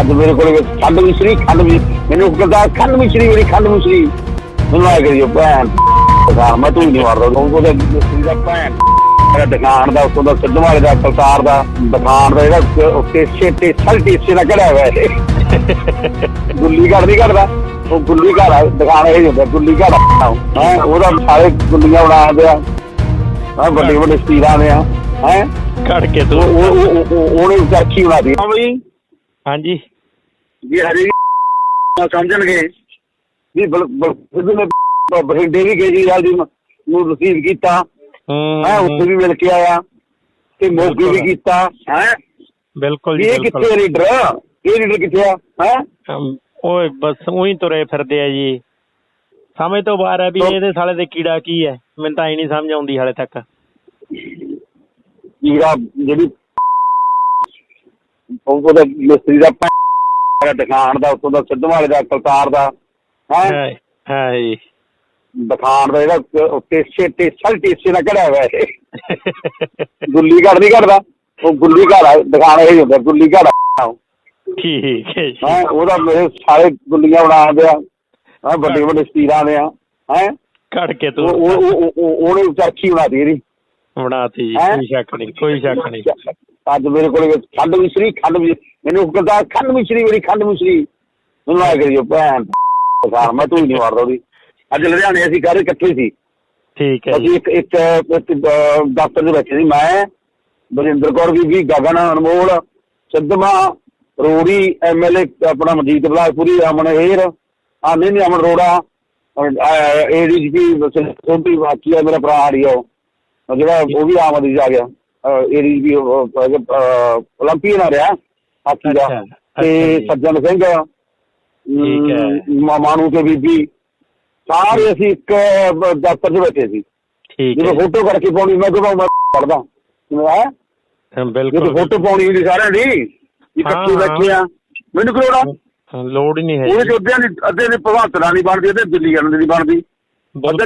ਅੱਜ ਮੇਰੇ ਕੋਲ ਖੰਡ ਮਿਸ਼ਰੀ ਖੰਡ ਮੈਨੂੰ ਕਹਿੰਦਾ ਖੰਡ ਮਿਸ਼ਰੀ ਮੇਰੀ ਖੰਡ ਮਿਸ਼ਰੀ। ਮੈਨੂੰ ਆ ਕਰੀਓ ਭੈਣ। ਦੁਕਾਨ ਮੈਂ ਤੂੰ ਨਹੀਂ ਮਾਰਦਾ ਉਹ ਉਹਦਾ ਮਿਸਤਰੀ ਦਾ ਭੈਣ। ਮੇਰਾ ਦੁਕਾਨ ਦਾ ਉੱਤੋਂ ਦਾ ਸਿੱਧੂ ਵਾਲੇ ਦਾ ਕਲਤਾਰ ਦਾ ਦੁਕਾਨ ਦਾ ਜਿਹੜਾ ਉੱਤੇ ਛੇਟੇ ਛਲ ਟੀਸੇ ਨਾਲ ਕੜਿਆ ਹੋਇਆ ਇਹ। ਗੁੱਲੀ ਘੜ ਨਹੀਂ ਘੜਦਾ ਉਹ ਗੁੱਲੀ ਘੜ ਆ ਦੁਕਾਨ ਇਹ ਹੁੰਦਾ ਗੁੱਲੀ ਘੜ ਹੈ ਉਹਦਾ ਸਾਰੇ ਗੁੱਲੀਆਂ ਬਣਾਉਂਦੇ ਆ। ਹਾਂ ਵੱਡੇ ਵੱਡੇ ਸਟੀਰਾਂ ਦੇ ਆ। ਹੈ? ਕੱਢ ਕੇ ਉਹ ਤੂੰ। ਉਹ- ਉਹ- ਉਹ- ਉਹਨੇ ਚਰਖੀ ਬਣਾ ਦੀ ਹਾਂ ਬਈ। ਹਾਂਜੀ। ਵੀ ਹਰੇ ਵੀ ਸਮਝਣਗੇ। ਵੀ ਬਲ ਬਲ ਸਿੱਧੂ ਨੇ ਬ- ਬਠਿੰਡੇ ਵੀ ਕੇਜਰੀਵਾਲ ਜੀ ਨੂੰ ਨੂੰ ਰਿਸੀਵ ਕੀਤਾ। ਹੂੰ ਹੈ ਉੱਥੇ ਵੀ ਮਿਲ ਕੇ ਆਇਆ ਤੇ ਮੋਗੇ ਵੀ ਬਿਲਕੁਲ। ਕੀਤਾ ਹੈ? ਬਿਲਕੁਲ ਜੀ ਇਹ ਬਿਲਕੁਲ। ਕਿੱਥੇ ਲੀਡਰ? ਇਹ ਲੀਡਰ ਕਿੱਥੇ ਆ ਹੈ? ਅਮ, ਓਏ ਬਸ ਉਹੀ ਤੁਰੇ ਫਿਰਦੇ ਆ ਜੀ। ਸਮਝ ਤੋਂ ਬਾਹਰ ਹੈ ਵੀ ਤੋ- ਇਹਦੇ ਸਾਲੇ ਦੇ ਕੀੜਾ ਕੀ ਹੈ? ਮੈਨੂੰ ਤਾਂ ਇਹ ਨਹੀਂ ਸਮਝ ਆਉਂਦੀ ਹਾਲੇ ਤੱਕ। ਜਿਹੜਾ ਜਿਹੜੀ ਉਹ ਉਹਦਾ ਮਿਸਤਰੀ ਦਾ ਦਾ ਦੁਕਾਨ ਦਾ ਉੱਤੋਂ ਦਾ ਸਿੱਧੂ ਵਾਲੇ ਦਾ ਕਲਤਾਰ ਦਾ ਹੈ? ਹੈ ਹੈ ਜੀ। ਦੁਕਾਨ ਦਾ ਜਿਹੜਾ ਉੱਤੇ ਛੇਟੇ ਛਲ ਟੀਸੇ ਨਾਲ ਕੜਿਆ ਹੋਇਆ ਇਹ। ਗੁੱਲੀ ਘੜ ਨਹੀਂ ਘੜਦਾ। ਉਹ ਗੁੱਲੀ ਘੜ ਆ ਦੁਕਾਨ ਇਹ ਹੁੰਦਾ ਗੁੱਲੀ ਘੜ ਆ। ਠੀਕ ਹੈ ਜੀ। ਹੈ ਉਹਦਾ ਮੇਰੇ ਸਾਰੇ ਗੁੱਲੀਆਂ ਬਣਾਉਂਦੇ ਆ ਹਾਂ ਵੱਡੇ ਵੱਡੇ ਸਟੀਰਾਂ ਦੇ ਆ ਹੈ? ਕੱਢ ਕੇ ਉਹ ਤੂੰ ਉਹ- ਉਹ- ਉਹ- ਉਹਨੇ ਚਰਖੀ ਬਣਾ ਦੀ ਇਹਦੀ। ਬਣਾਤੀ ਜੀ ਹੈਂ? ਕੋਈ ਸ਼ੱਕ ਨਹੀਂ ਕੋਈ ਸ਼ੱਕ ਨਹੀਂ। ਅੱਜ ਮੇਰੇ ਕੋਲ ਖੰਡ ਮਿਸ਼ਰੀ ਖੰਡ ਮੈਨੂੰ ਕਹਿੰਦਾ ਖੰਡ ਮਿਸ਼ਰੀ ਮੇਰੀ ਖੰਡ ਮਿਸ਼ਰੀ। ਮੈਨੂੰ ਆ ਕਰੀਓ ਭੈਣ ਦੁਕਾਨ ਮੈਂ ਤੂੰ ਹੀ ਨਹੀਂ ਮਾਰਦਾ ਉਹਦੀ। ਅੱਜ ਲੁਧਿਆਣੇ ਅਸੀਂ ਘਰ ਇਕੱਠੇ ਸੀ। ਠੀਕ ਹੈ ਅਸੀਂ ਜੀ। ਇੱਕ ਇੱਕ ਦਫ਼ਤਰ ਦੇ ਵਿੱਚ ਸੀ। ਮੈਂ ਬਰਿੰਦਰ ਕੌਰ ਬੀਬੀ ਗਗਨ ਅਨਮੋਲ ਸਿੱਧਮਾ ਰੋੜੀ ਐਮਐਲਏ ਆਪਣਾ ਮਜੀਦ ਬਲਾਸਪੁਰੀ ਅਮਨ ਏਰ ਆ ਨਹੀਂ ਨਹੀਂ ਅਮਨ ਰੋੜਾ ਏਡੀਜੀਪੀ ਸੋਢੀ ਬਾਕੀ ਆ ਮੇਰਾ ਭਰਾ ਆੜੀ ਉਹ। ਉਹ ਜਿਹੜਾ ਉਹ ਵੀ ਆਮ ਆਦਮੀ 'ਚ ਇਹਦੀ ਵੀ 올림픽ੀਅਨ ਆ ਰਿਹਾ ਹਾਕੀ ਦਾ। ਤੇ ਸੱਜਣ ਸਿੰਘ ਠੀਕ ਹੈ। ਮਾਨੂ ਤੇ ਬੀਬੀ ਸਾਰੇ ਅਸੀਂ ਇੱਕ ਦਫ਼ਤਰ 'ਚ ਬੈਠੇ ਸੀ। ਠੀਕ ਹੈ। ਜਦੋਂ ਫੋਟੋ ਕਰਕੇ ਪਾਉਣੀ ਮੈਂ ਕਿਹਾ ਮੈਂ ਪੜਦਾ ਹਾਂ ਬਿਲਕੁਲ। ਫੋਟੋ ਪਾਉਣੀ ਹੁੰਦੀ ਸਾਰਿਆਂ ਦੀ ਇਕੱਠੇ ਬੈਠੇ ਆ। ਮੈਨੂੰ ਕਰੋੜਾ ਲੋੜ ਹੀ ਨਹੀਂ ਹੈ ਇਹ ਜੋਦਿਆਂ ਦੀ ਅੱਧੇ ਦੀ ਭਗਵੰਤ ਰਾਣੀ ਬਣਦੀ ਤੇ ਦਿੱਲੀ ਵਾਲਿਆਂ ਦੀ ਬਣਦੀ। ਅੱਧੇ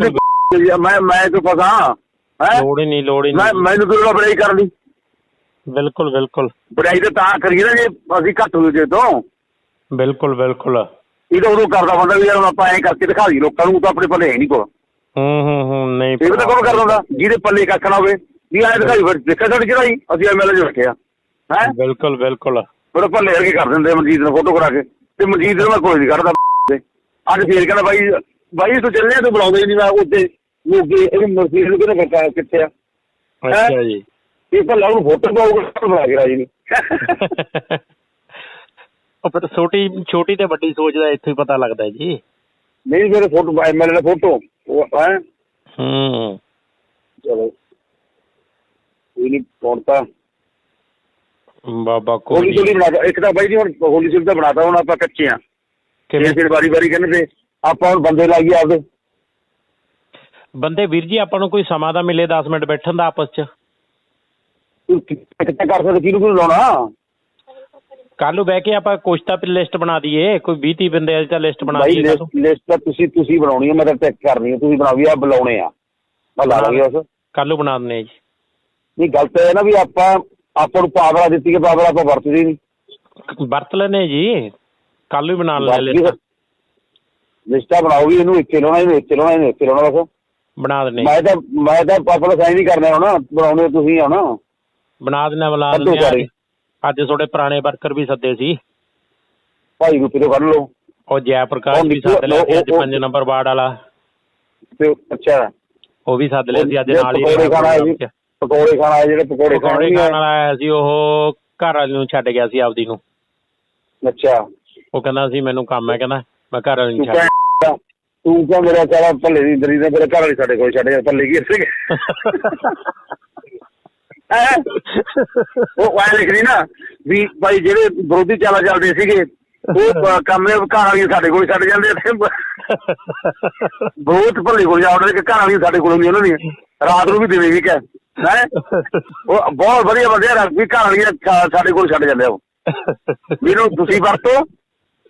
ਦੀ ਮੈਂ ਮੈਂ ਤੋਂ ਫਸਾਂ। ਹੈ? ਲੋੜ ਹੀ ਨਹੀਂ ਲੋੜ ਹੀ ਮੈਂ ਨਹੀਂ। ਮੈਨੂੰ ਕਿਉਂ ਨਾ ਬੜਾਈ ਕਰਨ ਦੀ? ਬਿਲਕੁਲ ਬਿਲਕੁਲ। ਬੜਾਈ ਤਾਂ ਤਾਂ ਕਰੀਏ ਨਾ ਜੇ ਅਸੀਂ ਘੱਟ ਹੋਏ ਜੇ ਤੋਂ। ਬਿਲਕੁਲ ਬਿਲਕੁਲ। ਇਹ ਤਾਂ ਉਦੋਂ ਕਰਦਾ ਬੰਦਾ ਵੀ ਯਾਰ ਹੁਣ ਆਪਾਂ ਐਂ ਕਰਕੇ ਦਿਖਾ ਦੀ ਲੋਕਾਂ ਨੂੰ ਤਾਂ ਆਪਣੇ ਪੱਲੇ ਹੈ ਨਹੀਂ ਕੋਲ। ਹੂੰ ਹੂੰ ਹੂੰ ਨਹੀਂ ਇਹ ਵੀ ਤਾਂ ਕੌਣ ਕਰਦਾ ਹੁੰਦਾ ਜਿਹਦੇ ਪੱਲੇ ਕੱਖ ਨਾ ਹੋਵੇ। ਵੀ ਐਂ ਦਿਖਾਈ ਫਿਰ ਦੇਖਿਆ ਸਾਡੀ ਚੜਾਈ ਅਸੀਂ ਐਮਐਲਏ ਚ ਬੈਠੇ ਆ। ਹੈ? ਬਿਲਕੁਲ ਬਿਲਕੁਲ। ਫਿਰ ਉਹ ਭੱਲੇ ਵਰਗੇ ਕਰ ਦਿੰਦੇ ਆ ਮਨਜੀਤ ਨੂੰ ਫੋਟੋ ਕਰਾ ਕੇ। ਤੇ ਮਨਜੀਤ ਨੂੰ ਮੈਂ ਕੋਈ ਨਹੀਂ ਕਰਦਾ। ਤੇ ਅੱਜ ਫੇਰ ਕਹਿੰਦਾ ਬਾਈ ਬਾਈ ਤੂੰ ਚੱਲਿਆ ਤੂੰ ਬੁਲਾਉਂਦਾ ਹੀ ਨਹੀਂ ਮੈਂ ਉੱਤੇ ਮੋਗੇ ਇਹ ਮਰਜ਼ੀ ਨੂੰ ਕਿਹਨੇ ਬੱਕਾ ਕਿੱਥੇ ਆ? ਅੱਛਾ ਜੀ। ਇਹ ਭੱਲਾ ਉਹਨੂੰ ਫੋਟੋ ਪਾਉਗਾ ਬਣਾ ਕੇ ਰਾਜੀ ਨਹੀਂ ਉਹ ਫਿਰ ਛੋਟੀ ਛੋਟੀ ਤੇ ਵੱਡੀ ਸੋਚ ਦਾ ਇੱਥੇ ਹੀ ਪਤਾ ਲੱਗਦਾ ਜੀ। ਨਹੀਂ ਮੇਰੇ ਫੋਟੋ ਐਮਐਲਏ ਦਾ ਫੋਟੋ। ਉਹ ਹੈ? ਹੂੰ। ਚਲੋ। ਇਹ ਨਹੀਂ ਪਹੁੰਚਦਾ ਬਾਬਾ ਹੋਲੀ ਕੋਈ ਚੋਲੀ ਬਣਾਤਾ ਇੱਕ ਤਾਂ ਬਾਈ ਜੀ ਹੁਣ ਹੋਲੀ ਚੋਲੀ ਤਾਂ ਬਣਾਤਾ ਹੁਣ ਆਪਾਂ ਕੱਚੇ ਆ। ਕਿਵੇਂ? ਫਿਰ ਫਿਰ ਵਾਰੀ ਵਾਰੀ ਕਹਿੰਦੇ ਤੇ ਆਪਾਂ ਹੁਣ ਬੰਦੇ ਲਾਈਏ ਆਪਦੇ। ਬੰਦੇ ਵੀਰ ਜੀ ਆਪਾਂ ਨੂੰ ਕੋਈ ਸਮਾਂ ਦਾ ਮਿਲੇ 10 ਮਿੰਟ ਬੈਠਣ ਦਾ ਆਪਸ ਚ? ਕਿੱਥੇ ਕਰ ਸਕਦੇ? ਕਿਹਨੂੰ ਕਿਹਨੂੰ ਲਾਉਣਾ? ਕੱਲ ਨੂੰ ਬਹਿ ਕੇ ਆਪਾਂ ਕੁਛ ਤਾਂ ਲਿਸਟ ਬਣਾ ਦਈਏ। ਕੋਈ 20 30 ਬੰਦੇ ਦੀ ਤਾਂ ਲਿਸਟ ਬਣਾ ਦਈਏ। ਲਿਸਟ ਤਾਂ ਤੁਸੀਂ ਤੁਸੀਂ ਬਣਾਉਣੀ ਹੈ ਮੈਂ ਤਾਂ ਚੈੱਕ ਕਰਨੀ ਹੈ। ਤੁਸੀਂ ਬਣਾਓ ਵੀ ਆ ਬੁਲਾਉਣੇ ਆ। ਮੈਂ ਲਾ ਲਾਂਗੇ ਉਸ। ਕੱਲ ਨੂੰ ਬਣਾ ਹਾਂ ਜੀ। ਨਹੀਂ ਗੱਲ ਤਾਂ ਇਹ ਨਾ ਵੀ ਆਪਾਂ ਆਪਾਂ ਨੂੰ ਪਾਵਰ ਦਿੱਤੀ ਹੈ ਪਾਵਰ ਆਪਾਂ ਵਰਤਦੇ ਨਹੀਂ। ਵਰਤ ਲੈਨੇ ਜੀ। ਕੱਲ ਨੂੰ ਹੀ ਬਣਾ ਲੈਣੇ ਲਿਸਟ ਲਿਸਟਾਂ ਬਣਾਓ ਵੀ ਇਹਨੂੰ ਇੱਥੇ ਲਾਉਣਾ ਇਹਨੂੰ ਇੱਥੇ ਲਾਉਣਾ ਇਹਨੂੰ ਇੱਥੇ ਲਾਉਣਾ ਬਸ। ਬਣਾ ਦਿੰਦੇ ਮੈਂ ਤਾਂ ਮੈਂ ਤਾਂ ਆਪਣਾ ਸਾਈਨ ਨਹੀਂ ਕਰਨਾ ਹੁਣ ਬਣਾਉਣੇ ਤੁਸੀਂ ਆ ਨਾ ਬਣਾ ਹਾਂ, ਕੱਢੋ ਦਿੰਦੇ ਹਾਂ। ਸਾਰੇ। ਅੱਜ ਤੁਹਾਡੇ ਪੁਰਾਣੇ ਵਰਕਰ ਵੀ ਸੱਦੇ ਸੀ। ਭਾਈ ਗੁੱਪੀ ਤੋਂ ਕੱਢ ਲਓ। ਉਹ ਜੈ ਪ੍ਰਕਾਸ਼ ਉਹ ਵੀ ਨਿੱਕੂ- ਸੱਦ ਲਿਆ ਸੀ ਅੱਜ ਉਹ- ਉਹ- 5 ਨੰਬਰ ਵਾਰਡ ਵਾਲਾ। ਤੇ ਅੱਛਾ। ਉਹ ਵੀ ਸੱਦ ਲਿਆ ਸੀ ਅੱਜ ਜਿਹੜੇ ਨਾਲ ਹੀ ਪਕੌੜੇ ਖਾਣਾ ਆਏ ਸੀ ਪਕੌੜੇ ਖਾਣਾ ਆਏ ਜਿਹੜੇ ਪਕੌੜੇ ਪਕੌੜੇ ਖਾਣੇ ਖਾਣ ਵਾਲਾ ਆਇਆ ਸੀ ਉਹ ਘਰ ਵਾਲੀ ਨੂੰ ਛੱਡ ਗਿਆ ਸੀ ਆਪਦੀ ਨੂੰ। ਅੱਛਾ। ਉਹ ਕਹਿੰਦਾ ਸੀ ਮੈਨੂੰ ਕੰਮ ਹੈ ਕਹਿੰਦਾ ਮੈਂ ਘਰ ਵਾਲੀ ਤੂੰ ਨੂੰ ਛੱਡ ਕਹਿ ਤੂੰ ਕਿਉਂ ਮੇਰਾ ਸਾਰਾ ਭੱਲੇ ਦੀ ਦਰੀ ਦਾ ਮੇਰੇ ਘਰ ਵਾਲੀ ਸਾਡੇ ਕੋਲ ਛੱਡ ਗਿਆ ਭੱਲੇ ਕੀ ਹੈਂ? ਉਹ ਐ ਲਿਖਦੀ ਨਾ ਵੀ ਭਾਈ ਜਿਹੜੇ ਵਿਰੋਧੀ ਚਾਲਾ ਚੱਲਦੇ ਸੀਗੇ ਉਹ ਬ- ਕੰਮ ਇਹ ਘਰ ਵਾਲੀ ਸਾਡੇ ਕੋਲ ਛੱਡ ਜਾਂਦੇ ਤੇ ਬਹੁਤ ਭੱਲੇ ਕੋਲ ਜਾਉਂਦੇ ਕਿ ਘਰ ਵਾਲੀ ਸਾਡੇ ਕੋਲ ਨਹੀਂ ਉਹਨਾਂ ਦੀ। ਰਾਤ ਨੂੰ ਵੀ ਦੇਵੇਗੀ ਕਿ ਹੈ? ਉਹ ਬਹੁਤ ਵਧੀਆ ਬੰਦੇ ਆ ਵੀ ਘਰ ਵਾਲੀ ਸਾਡੇ ਕੋਲ ਛੱਡ ਜਾਂਦੇ ਆ ਉਹ। ਵੀਰੋ ਤੁਸੀਂ ਵਰਤੋ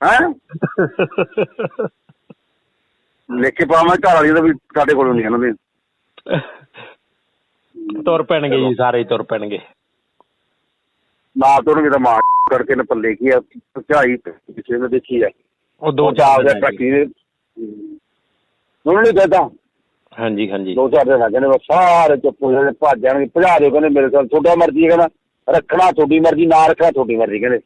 ਹੈ? ਲਿਖ ਕੇ ਪਾਵਾਂ ਘਰ ਵਾਲੀ ਦਾ ਵੀ ਸਾਡੇ ਕੋਲ ਨਹੀਂ ਇਹਨਾਂ ਦੇ ਤੁਰ ਪੈਣਗੇ ਜੀ ਸਾਰੇ ਹੀ ਤੁਰ ਪੈਣਗੇ। ਮਾਂ ਤੋਂ ਵੀ ਤਾਂ ਮਾਂ ਕਰਕੇ ਨੇ ਪੱਲੇ ਕੀ ਆ ਝਾਈ ਪਿੱਛੇ ਨੇ ਦੇਖੀ ਆ। ਉਹ ਦੋ ਦੋ ਚਾਰ ਦੇ ਜੀ। ਟਰੱਕੀ ਦੇ। ਉਹਨਾਂ ਨੇ ਕਹਤਾ ਹਾਂਜੀ ਹਾਂਜੀ। ਦੋ ਚਾਰ ਦਿਨ ਆ ਕਹਿੰਦੇ ਬਸ ਸਾਰੇ ਚੁੱਪ ਹੋ ਜਾਣੇ ਭੱਜ ਜਾਣਗੇ। ਭਜਾ ਦਿਓ ਕਹਿੰਦੇ ਮੇਰੇ ਕੋਲ ਤੁਹਾਡਾ ਮਰਜ਼ੀ ਹੈ ਕਹਿੰਦਾ ਰੱਖਣਾ ਤੁਹਾਡੀ ਮਰਜ਼ੀ ਨਾ ਰੱਖਣਾ ਤੁਹਾਡੀ ਮਰਜ਼ੀ ਕਹਿੰਦੇ।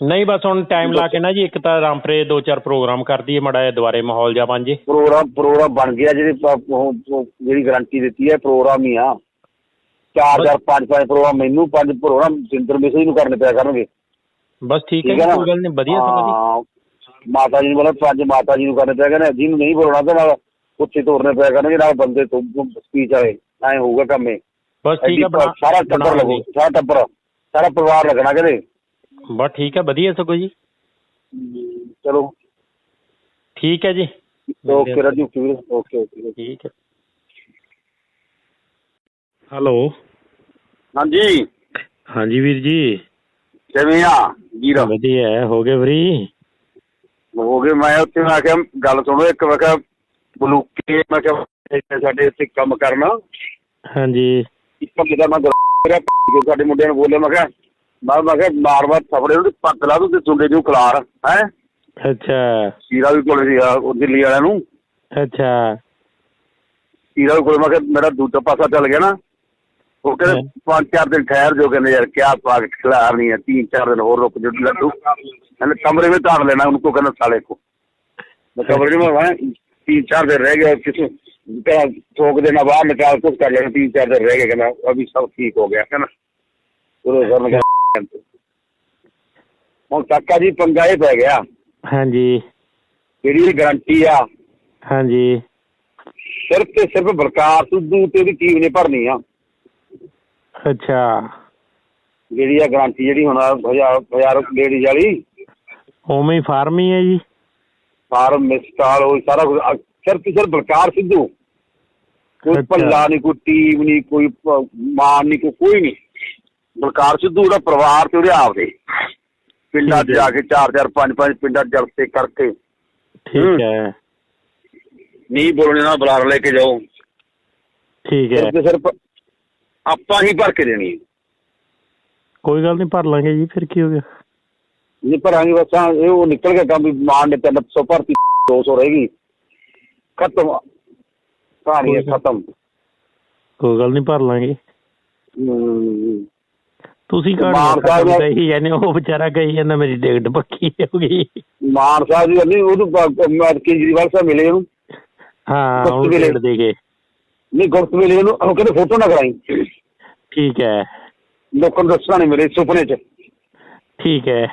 ਨਹੀਂ ਬਸ ਹੁਣ ਟਾਈਮ ਲਾ ਕੇ ਨਾ ਜੀ ਇੱਕ ਤਾਂ ਰਾਮਪਰੇ ਦੋ ਚਾਰ ਪ੍ਰੋਗਰਾਮ ਕਰ ਦਈਏ ਮੜਾ ਜਿਹਾ ਦੁਬਾਰੇ ਮਾਹੌਲ ਜਾ ਬਣ ਜੇ। ਪ੍ਰੋਗਰਾਮ ਪ੍ਰੋਗਰਾਮ ਬਣ ਗਿਆ ਜਿਹੜੀ ਪ- ਉਹ- ਉਹ ਜਿਹੜੀ ਗਾਰੰਟੀ ਦਿੱਤੀ ਹੈ ਪ੍ਰੋਗਰਾਮ ਹੀ ਆ। ਚਾਰ ਚਾਰ ਪੰਜ ਪੰਜ ਪ੍ਰੋਗਰਾਮ ਮੈਨੂੰ ਪੰਜ ਪ੍ਰੋਗਰਾਮ ਸਿੰਦਰ ਮਿਸੇ ਨੂੰ ਕਰਨੇ ਪਿਆ ਕਰਨਗੇ। ਬਸ ਠੀਕ ਹੈ ਜੀ ਕੋਈ ਗੱਲ ਨਹੀਂ ਵਧੀਆ ਸਮਾਂ ਜੀ। ਹਾਂ, ਮਾਤਾ ਜੀ ਨੂੰ ਮਤਲਬ ਪੰਜ ਮਾਤਾ ਜੀ ਨੂੰ ਕਰਨੇ ਪਿਆ ਕਰਨੇ ਜਿਹਨੂੰ ਨਹੀਂ ਬੋਲਣਾ ਤੇ ਨਾਲ ਉੱਥੇ ਤੋਰਨੇ ਪਿਆ ਕਰਨਗੇ ਨਾਲ ਬੰਦੇ ਤੋਂ ਸਪੀਚ ਆਏ ਐ ਹੋਊਗਾ ਕੰਮ। ਇਹ ਬਸ ਠੀਕ ਐਡੀ ਹੈ ਬਣਾ ਸਾਰਾ ਟੱਬਰ ਬਣਾ। ਸਾਰਾ ਟੱਬਰ ਸਾਰਾ ਪਰਿਵਾਰ ਲੱਗਣਾ ਕਹਿੰਦੇ ਬਸ ਠੀਕ ਹੈ ਵਧੀਆ ਸਗੋਂ ਜੀ। ਚਲੋ। ਠੀਕ ਹੈ ਜੀ। ਓਕੇ ਰਾਜੂ ਵੀਰ ਓਕੇ ਓਕੇ ਠੀਕ ਹੈ। ਹੈਲੋ। ਹਾਂਜੀ। ਹਾਂਜੀ ਵੀਰ ਜੀ। ਕਿਵੇਂ ਆ? ਜੀਰਾ? ਵਧੀਆ ਹੈ, ਹੋ ਗਏ ਫਰੀ? ਹੋ ਗਏ ਮੈਂ ਉੱਥੇ ਮੈਂ ਕਿਹਾ ਗੱਲ ਸੁਣੋ ਇੱਕ ਮੈਂ ਕਿਹਾ ਬਲੂਕੇ ਮੈਂ ਕਿਹਾ ਸਾਡੇ ਇੱਥੇ ਕੰਮ ਕਰਨਾ। ਹਾਂਜੀ। ਇੱਕ ਕਿਦਾ ਮੈਂ ਮੇਰਾ ਸਾਡੇ ਮੁੰਡਿਆਂ ਨੂੰ ਬੋਲਿਆ ਮੈਂ ਕਿਹਾ ਮੈਂ ਮੈਂ ਕਿਹਾ ਮਾਰ ਮਾਰ ਥਪੜੇ ਨੂੰ ਪੱਕ ਲਾ ਤੂੰ ਤੇ ਸੁੰਡੇ ਨੂੰ ਖਲਾਰ ਹੈ? ਅੱਛਾ। ਸੀਰਾ ਵੀ ਕੋਲੇ ਸੀਗਾ ਉਹ ਦਿੱਲੀ ਵਾਲਿਆਂ ਨੂੰ। ਅੱਛਾ। ਸੀਰਾ ਵੀ ਮੈਂ ਕਿਹਾ ਮੇਰਾ ਦੂਜਾ ਪਾਸਾ ਚੱਲ ਗਿਆ ਨਾ। ਉਹ ਕਹਿੰਦੇ ਪੰਜ ਚਾਰ ਦਿਨ ਠਹਿਰ ਜੋ ਕਹਿੰਦੇ ਯਾਰ ਕਿਆ ਪਾਗ ਖਿਲਾਰ ਨਹੀਂ ਹੈ ਤਿੰਨ ਚਾਰ ਦਿਨ ਹੋਰ ਰੁਕ ਜੋ ਲੱਡੂ। ਕਹਿੰਦੇ ਕਮਰੇ ਵਿੱਚ ਧਾਰ ਲੈਣਾ ਉਹਨੂੰ ਕਹਿੰਦਾ ਸਾਲੇ ਕੋ। ਮੈਂ ਕਮਰੇ ਵਿੱਚ ਮੈਂ ਤਿੰਨ ਚਾਰ ਦਿਨ ਰਹਿ ਗਏ ਕਿਸੇ ਕਹਿੰਦਾ ਠੋਕ ਦੇਣਾ ਬਾਹਰ ਨਿਕਾਲ ਕੁਝ ਕਰ ਲੈਣਾ ਤਿੰਨ ਚਾਰ ਦਿਨ ਰਹਿ ਗਏ ਕਹਿੰਦਾ ਅਭੀ ਸਭ ਠੀਕ ਹੋ ਗਿਆ ਕਹਿੰਦਾ। ਉਹ ਸਰ ਨੇ ਹੁਣ ਕਾਕਾ ਜੀ ਪੰਗਾ ਇਹ ਪੈ ਗਿਆ। ਹਾਂਜੀ। ਜਿਹੜੀ ਗਾਰੰਟੀ ਆ ਹਾਂਜੀ। ਸਿਰਫ ਤੇ ਸਿਰਫ ਬਲਕਾਰ ਸਿੱਧੂ ਤੇ ਉਹਦੀ ਟੀਮ ਨੇ ਭਰਨੀ ਆ। ਅੱਛਾ। ਜਿਹੜੀ ਆ ਗਾਰੰਟੀ ਜਿਹੜੀ ਹੁਣ ਹਜ਼ਾਰ ਹਜ਼ਾਰ ਲੇਡੀਜ਼ ਵਾਲੀ ਉਵੇਂ ਹੀ ਫਾਰਮ ਹੀ ਹੈ ਜੀ। ਫਾਰਮ ਮਿਸਟਾਲ ਉਹ ਸਾਰਾ ਕੁਝ ਸਿਰਫ ਤੇ ਸਿਰਫ ਬਲਕਾਰ ਸਿੱਧੂ। ਕੋਈ। ਭੱਲਾ ਨਹੀਂ ਕੋਈ ਟੀਮ ਨਹੀਂ ਕੋਈ ਮਾਨ ਨਹੀਂ ਕੋਈ ਨਹੀਂ ਬਲਕਾਰ ਸਿੱਧੂ ਦਾ ਪਰਿਵਾਰ ਤੇ ਉਹਦੇ ਆਪ ਦੇ ਪਿੰਡਾਂ 'ਚ ਠੀਕ ਹੈ। ਜਾ ਕੇ ਚਾਰ ਚਾਰ ਪੰਜ ਪੰਜ ਪਿੰਡਾਂ 'ਚ ਜਲਸੇ ਕਰਕੇ। ਹੂੰ। ਠੀਕ ਹੈ। ਨਹੀਂ ਬੋਲਣੇ ਨਾਲ ਬੁਲਾਰ ਲੈ ਕੇ ਜਾਓ। ਠੀਕ ਹੈ। ਸਿਰਫ ਤੇ ਸਿਰਫ ਆਪਾਂ ਹੀ ਭਰ ਕੇ ਦੇਣੀ। ਹੈ ਕੋਈ ਗੱਲ ਨਹੀਂ ਭਰ ਲਾਂਗੇ ਜੀ ਫਿਰ ਕੀ ਹੋ ਗਿਆ? ਨਹੀਂ ਭਰਾਂਗੇ ਬਸ ਆਹ ਇਹ ਉਹ ਨਿਕਲ ਗਿਆ ਕੰਮ ਵੀ ਮਾਨ ਨੇ 300 ਭਰਤੀ 200 ਰਹੇਗੀ ਖਤਮ। ਕਹਾਣੀ ਹੈ ਖਤਮ। ਕੋਈ ਗੱਲ ਨਹੀਂ ਭਰ ਲਾਂਗੇ। ਹਮ, ਤੁਸੀਂ ਮਾਨ ਕਾਹਨੂੰ ਕਹੀ ਜਾਂਦੇ? ਉਹ ਵਿਚਾਰਾ ਕਹੀ ਜਾਂਦਾ ਮੇਰੀ ਟਿਕਟ ਪੱਕੀ ਹੋ ਗਈ। ਮਾਨ ਸਾਹਿਬ ਜੀ ਨਹੀਂ ਉਹਨੂੰ ਕੇਜਰੀਵਾਲ ਸਾਹਿਬ ਮਿਲੇ ਉਹਨੂੰ। ਹਾਂ ਉਹ। ਟਿਕਟ ਦੇ ਕੇ ਨਹੀਂ ਗੁਪਤ ਮਿਲੇ ਉਹਨੂੰ ਉਹ ਕਹਿੰਦੇ ਫੋਟੋ ਨਾ ਕਰਾਈ। ਠੀਕ ਹੈ। ਲੋਕਾਂ ਨੂੰ ਦੱਸਣਾ ਨਹੀਂ ਮੇਰੇ ਸੁਪਨੇ 'ਚ। ਠੀਕ ਹੈ।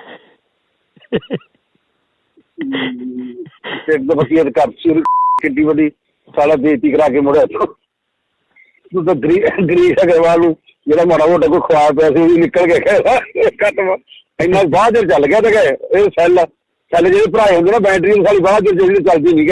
ਤੇ ਇੱਕ ਦਫਾ ਕੀ ਕਰ ਸੀ ਕਿੱਡੀ ਵੱਡੀ ਸਾਲਾ ਬੇਇੱਜ਼ਤੀ ਕਰਾ ਕੇ ਮੁੜਿਆ। ਤੂੰ ਗਰੀ ਗਰੀ ਅਗਰਵਾਲ ਨੂੰ ਜਿਹੜਾ ਮਾੜਾ ਮੋਟਾ ਕੋਈ ਖਵਾ ਪਿਆ ਸੀ, ਉਹ ਵੀ ਨਿਕਲ ਗਿਆ ਖਤਮ ਇੰਨਾ ਬਾਅਦ ਚ ਚੱਲ ਗਿਆ ਤੇ ਗਏ ਇਹ ਸੈੱਲ ਸੈੱਲ ਜਿਹੜੇ ਭਰਾਏ ਹੁੰਦੇ ਨਾ ਬੈਟਰੀ ਵਾਲੀ ਬਾਅਦ ਚ ਜਿਹੜੀ ਚੱਲਦੀ ਨਹੀਂ